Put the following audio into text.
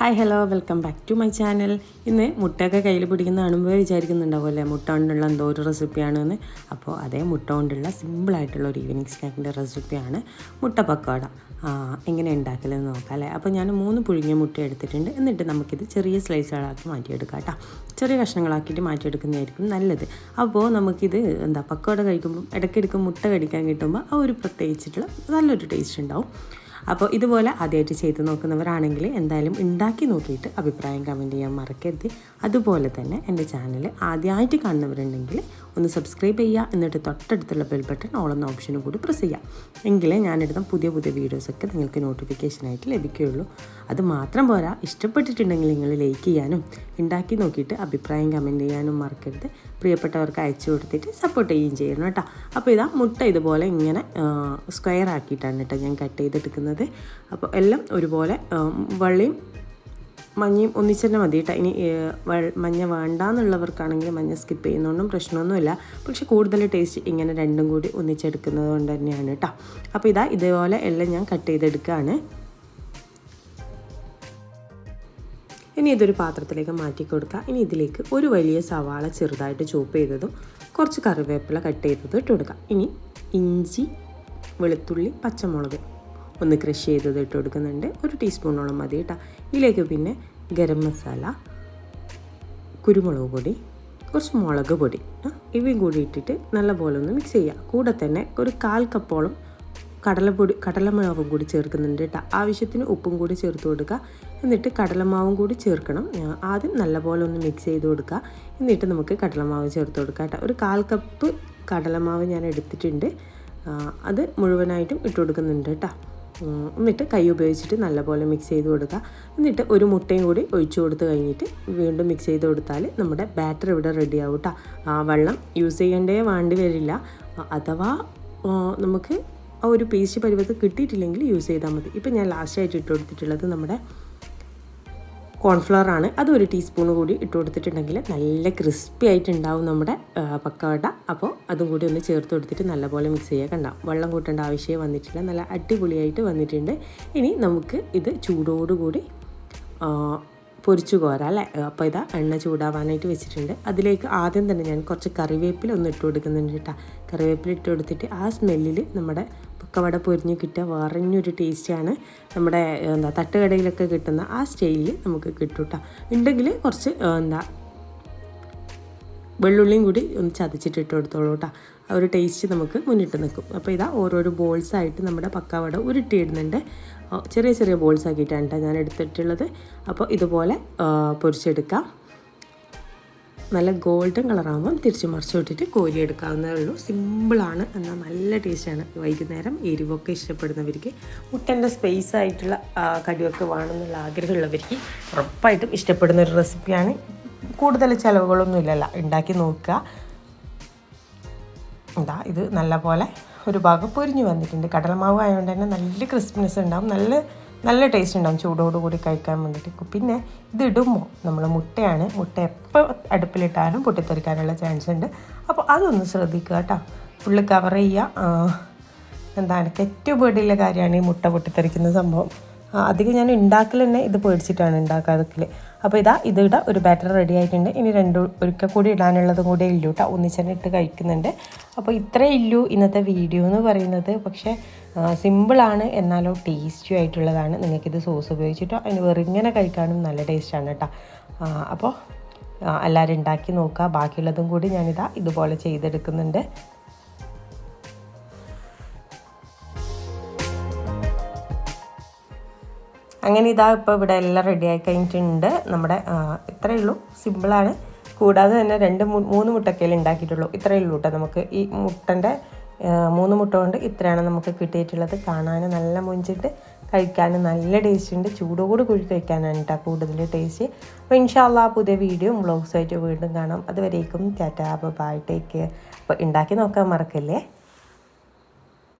Hi hello welcome back to my channel ഇന്ന് മുട്ടയൊക്കെ കയ്യിൽ പിടിക്കുന്ന കാണുമ്പോൾ വിചാരിക്കുന്നുണ്ടാവുമല്ലേ? മുട്ട കൊണ്ടുള്ള എന്തോ ഒരു റെസിപ്പിയാണ് എന്ന് അപ്പോൾ അതേ മുട്ട കൊണ്ടുള്ള സിമ്പിളായിട്ടുള്ള ഒരു ഈവനിങ് സ്നാക്കിന്റെ റെസിപ്പിയാണ് മുട്ട പക്കോട. എങ്ങനെ ഉണ്ടാക്കലെന്ന് നോക്കാം അല്ലേ? അപ്പോൾ ഞാൻ മൂന്ന് പുഴുങ്ങിയ മുട്ട എടുത്തിട്ടുണ്ട്. എന്നിട്ട് നമുക്കിത് ചെറിയ സ്ലൈസുകളാക്കി മാറ്റിയെടുക്കാം കേട്ടോ. ചെറിയ കഷ്ണങ്ങളാക്കിയിട്ട് മാറ്റിയെടുക്കുന്നതായിരിക്കും നല്ലത്. അപ്പോൾ നമുക്കിത് എന്താ പക്കോട കഴിക്കുമ്പോൾ ഇടയ്ക്കിടയ്ക്ക് മുട്ട കടിക്കാൻ കിട്ടുമ്പോൾ ആ ഒരു പ്രത്യേകിച്ചിട്ടുള്ള നല്ലൊരു ടേസ്റ്റ് ഉണ്ടാവും. അപ്പോൾ ഇതുപോലെ ആദ്യമായിട്ട് ചെയ്ത് നോക്കുന്നവരാണെങ്കിൽ എന്തായാലും ഉണ്ടാക്കി നോക്കിയിട്ട് അഭിപ്രായം കമന്റ് ചെയ്യാൻ മറക്കരുത്. അതുപോലെ തന്നെ എന്റെ ചാനൽ ആദ്യമായിട്ട് കാണുന്നവരുണ്ടെങ്കിൽ ഒന്ന് സബ്സ്ക്രൈബ് ചെയ്യുക. എന്നിട്ട് തൊട്ടടുത്തുള്ള ബെൽ ബട്ടൺ ഓളെന്ന ഓപ്ഷനും കൂടി പ്രസ് ചെയ്യുക. എങ്കിലേ ഞാനെടുത്ത പുതിയ പുതിയ വീഡിയോസൊക്കെ നിങ്ങൾക്ക് നോട്ടിഫിക്കേഷനായിട്ട് ലഭിക്കുകയുള്ളൂ. അത് മാത്രം പോരാ ഇഷ്ടപ്പെട്ടിട്ടുണ്ടെങ്കിൽ നിങ്ങൾ ലൈക്ക് ചെയ്യാനും ഉണ്ടാക്കി നോക്കിയിട്ട് അഭിപ്രായം കമന്റ് ചെയ്യാനും മറക്കരുത്. പ്രിയപ്പെട്ടവർക്ക് അയച്ചു കൊടുത്തിട്ട് സപ്പോർട്ട് ചെയ്യുകയും ചെയ്യണം കേട്ടോ. അപ്പോൾ ഇതാ മുട്ട ഇതുപോലെ ഇങ്ങനെ സ്ക്വയർ ആക്കിയിട്ടാണ് കേട്ടോ ഞാൻ കട്ട് ചെയ്തെടുക്കുന്നത്. അപ്പോൾ എല്ലാം ഒരുപോലെ വെള്ളയും മഞ്ഞയും ഒന്നിച്ച് തന്നെ മതി കേട്ടോ. ഇനി മഞ്ഞ വേണ്ടാന്നുള്ളവർക്കാണെങ്കിൽ മഞ്ഞ സ്കിപ്പ് ചെയ്യുന്നതുകൊണ്ടും പ്രശ്നമൊന്നുമില്ല. പക്ഷെ കൂടുതൽ ടേസ്റ്റ് ഇങ്ങനെ രണ്ടും കൂടി ഒന്നിച്ചെടുക്കുന്നത് കൊണ്ട് തന്നെയാണ് കേട്ടോ. അപ്പോൾ ഇതാ ഇതേപോലെ എല്ലാം ഞാൻ കട്ട് ചെയ്തെടുക്കുകയാണ് ഇനി ഇതൊരു പാത്രത്തിലേക്ക് മാറ്റി കൊടുക്കുക ഇനി ഇതിലേക്ക് ഒരു വലിയ സവാള ചെറുതായിട്ട് ചോപ്പ് ചെയ്തതും കുറച്ച് കറിവേപ്പില കട്ട് ചെയ്തതും ഇട്ട് കൊടുക്കുക ഇനി ഇഞ്ചി വെളുത്തുള്ളി പച്ചമുളക് ഒന്ന് ക്രഷ് ചെയ്തത് ഇട്ട് കൊടുക്കുന്നുണ്ട്. ഒരു ടീസ്പൂണോളം മതി കേട്ടോ. ഇതിലേക്ക് പിന്നെ ഗരം മസാല കുരുമുളക് പൊടി കുറച്ച് മുളക് പൊടി ഇവയും കൂടി ഇട്ടിട്ട് നല്ലപോലെ ഒന്ന് മിക്സ് ചെയ്യുക. കൂടെ തന്നെ ഒരു കാൽ കപ്പോളം കടലപ്പൊടി കടലമാവും കൂടി ചേർക്കുന്നുണ്ട് കേട്ടോ. ആവശ്യത്തിന് ഉപ്പും കൂടി ചേർത്ത് കൊടുക്കുക. എന്നിട്ട് കടലമാവും കൂടി ചേർക്കണം. ആദ്യം നല്ലപോലെ ഒന്ന് മിക്സ് ചെയ്ത് കൊടുക്കുക. എന്നിട്ട് നമുക്ക് കടലമാവ് ചേർത്ത് കൊടുക്കുക കേട്ടോ. ഒരു കാൽ കപ്പ് കടലമാവ് ഞാൻ എടുത്തിട്ടുണ്ട്. അത് മുഴുവനായിട്ടും ഇട്ട് കൊടുക്കുന്നുണ്ട് കേട്ടോ. എന്നിട്ട് കൈ ഉപയോഗിച്ചിട്ട് നല്ലപോലെ മിക്സ് ചെയ്ത് കൊടുക്കുക. എന്നിട്ട് ഒരു മുട്ടയും കൂടി ഒഴിച്ചു കൊടുത്ത് കഴിഞ്ഞിട്ട് വീണ്ടും മിക്സ് ചെയ്ത് കൊടുത്താൽ നമ്മുടെ ബാറ്റർ ഇവിടെ റെഡി ആവും കേട്ടോ ആ വെള്ളം യൂസ് ചെയ്യേണ്ടേ വേണ്ടി വരില്ല. അഥവാ നമുക്ക് ആ ഒരു പേസ്റ്റ് പരുവത്ത് കിട്ടിയിട്ടില്ലെങ്കിൽ യൂസ് ചെയ്താൽ മതി. ഇപ്പം ഞാൻ ലാസ്റ്റായിട്ട് ഇട്ട് കൊടുത്തിട്ടുള്ളത് നമ്മുടെ കോൺഫ്ലവർ ആണ്. അത് ഒരു ടീസ്പൂൺ കൂടി ഇട്ട് കൊടുത്തിട്ടുണ്ടെങ്കിൽ നല്ല ക്രിസ്പി ആയിട്ടുണ്ടാവും നമ്മുടെ പക്കവട്ട പക്കവട. അപ്പോൾ അതും കൂടി ഒന്ന് ചേർത്ത് കൊടുത്തിട്ട് നല്ലപോലെ മിക്സ് ചെയ്യുക. കണ്ടാം? വെള്ളം കൂട്ടേണ്ട ആവശ്യമേ വന്നിട്ടില്ല. നല്ല അടിപൊളിയായിട്ട് വന്നിട്ടുണ്ട്. ഇനി നമുക്ക് ഇത് ചൂടോടുകൂടി പൊരിച്ചു കോരാം അല്ലേ? അപ്പോൾ ഇതാ എണ്ണ ചൂടാവാനായിട്ട് വെച്ചിട്ടുണ്ട്. അതിലേക്ക് ആദ്യം തന്നെ ഞാൻ കുറച്ച് കറിവേപ്പില ഒന്ന് ഇട്ട് കൊടുക്കുന്നുണ്ട് കേട്ടോ. കറിവേപ്പില ഇട്ട് കൊടുത്തിട്ട് ആ സ്മെല്ലിൽ നമ്മുടെ പക്കവട പൊരിഞ്ഞ് കിട്ടുക വേറഞ്ഞൊരു ടേസ്റ്റാണ് നമ്മുടെ എന്താ തട്ടുകടയിലൊക്കെ കിട്ടുന്ന ആ സ്റ്റൈലിൽ നമുക്ക് കിട്ടും കേട്ടോ. ഉണ്ടെങ്കിൽ കുറച്ച് എന്താ വെള്ളുള്ളിയും കൂടി ഒന്ന് ചതച്ചിട്ട് ഇട്ട് കൊടുത്തോളൂ കേട്ടോ ആ ഒരു ടേസ്റ്റ് നമുക്ക് മുന്നിട്ട് നിൽക്കും. അപ്പോൾ ഇതാ ഓരോരോ ബോൾസായിട്ട് നമ്മുടെ പക്കാവട ഉരുട്ടിയിടുന്നുണ്ട്. ചെറിയ ചെറിയ ബോൾസ് ആക്കിയിട്ടാണ് കേട്ടോ ഞാൻ എടുത്തിട്ടുള്ളത്. അപ്പോൾ ഇതുപോലെ പൊരിച്ചെടുക്കാം. നല്ല ഗോൾഡൻ കളറാകുമ്പം തിരിച്ച് മറിച്ച് വിട്ടിട്ട് കോരി എടുക്കാവുന്നതേ ഉള്ളൂ സിമ്പിളാണ് എന്നാൽ നല്ല ടേസ്റ്റാണ് വൈകുന്നേരം എരിവൊക്കെ ഇഷ്ടപ്പെടുന്നവർക്ക് മുട്ടന്റെ സ്പേസ് ആയിട്ടുള്ള കടിവൊക്കെ വേണമെന്നുള്ള ആഗ്രഹമുള്ളവർക്ക് ഉറപ്പായിട്ടും ഇഷ്ടപ്പെടുന്ന ഒരു റെസിപ്പിയാണ് കൂടുതൽ ചിലവുകളൊന്നും ഇല്ലല്ലോ. ഉണ്ടാക്കി നോക്കുക. എന്താ ഇത് നല്ല പോലെ ഒരു ഭാഗം പൊരിഞ്ഞു വന്നിട്ടുണ്ട്. കടലമാവ് ആയതുകൊണ്ട് തന്നെ നല്ല ക്രിസ്പിനെസ് ഉണ്ടാവും. നല്ല നല്ല ടേസ്റ്റ് ഉണ്ടാവും. ചൂടോടുകൂടി കഴിക്കാൻ വേണ്ടിയിട്ട്. പിന്നെ ഇത് ഇടുമ്പോൾ നമ്മൾ മുട്ടയാണ്. മുട്ട എപ്പോൾ അടുപ്പിലിട്ടാലും പൊട്ടിത്തെറിക്കാനുള്ള ചാൻസ് ഉണ്ട്. അപ്പോൾ അതൊന്ന് ശ്രദ്ധിക്കുക കേട്ടോ. ഫുള്ള് കവർ ചെയ്യുക. എന്താണ് ഏറ്റവും പേടിയുള്ള കാര്യമാണ് ഈ മുട്ട പൊട്ടിത്തെറിക്കുന്ന സംഭവം. അധികം ഞാൻ ഉണ്ടാക്കൽ തന്നെ ഇത് പേടിച്ചിട്ടാണ് ഉണ്ടാക്കാതൊക്കെ അപ്പോൾ ഇതാ ഇത് ഒരു ബാറ്റർ റെഡി ആയിട്ടുണ്ട്. ഇനി രണ്ട് ഒരിക്കൽ കൂടി ഇടാനുള്ളതും കൂടെ ഇല്ലു കേട്ടോ ഒന്നിച്ചന്നെ ഇട്ട് കഴിക്കുന്നുണ്ട്. അപ്പോൾ ഇത്രേ ഇല്ലു ഇന്നത്തെ വീഡിയോ എന്ന് പറയുന്നത്. പക്ഷേ സിമ്പിളാണ് എന്നാലോ ടേസ്റ്റി ആയിട്ടുള്ളതാണ്. നിങ്ങൾക്കിത് സോസ് ഉപയോഗിച്ചിട്ടോ അതിന് വെറുങ്ങനെ കഴിക്കാനും നല്ല ടേസ്റ്റാണ് കേട്ടോ അപ്പോൾ എല്ലാവരും ഉണ്ടാക്കി നോക്കുക ബാക്കിയുള്ളതും കൂടി ഞാനിതാ ഇതുപോലെ ചെയ്തെടുക്കുന്നുണ്ട്. അങ്ങനെ ഇതാ ഇപ്പോൾ ഇവിടെ എല്ലാം റെഡി ആയി കഴിഞ്ഞിട്ടുണ്ട്. നമ്മുടെ ഇത്രയേ ഉള്ളൂ. സിമ്പിളാണ് കൂടാതെ തന്നെ രണ്ട് മൂന്ന് മുട്ടക്കയിൽ ഉണ്ടാക്കിയിട്ടുള്ളൂ. ഇത്രയേ ഉള്ളൂ കേട്ടോ നമുക്ക്. ഈ മുട്ടന്റെ മൂന്ന് മുട്ട കൊണ്ട് ഇത്രയാണ് നമുക്ക് കിട്ടിയിട്ടുള്ളത്. കാണാൻ നല്ല മുഞ്ചിട്ട് കഴിക്കാൻ നല്ല ടേസ്റ്റ് ഉണ്ട്. ചൂടോട് കൂടി കഴിക്കാനാണ് കേട്ടോ കൂടുതൽ ടേസ്റ്റ് അപ്പോൾ ഇൻഷാല്ലാ പുതിയ വീഡിയോ ബ്ലോഗ്സായിട്ട് വീണ്ടും കാണാം. അതുവരേക്കും ടാറ്റാ ബൈ ടേക്ക് അപ്പോൾ ഉണ്ടാക്കി നോക്കാൻ മറക്കല്ലേ?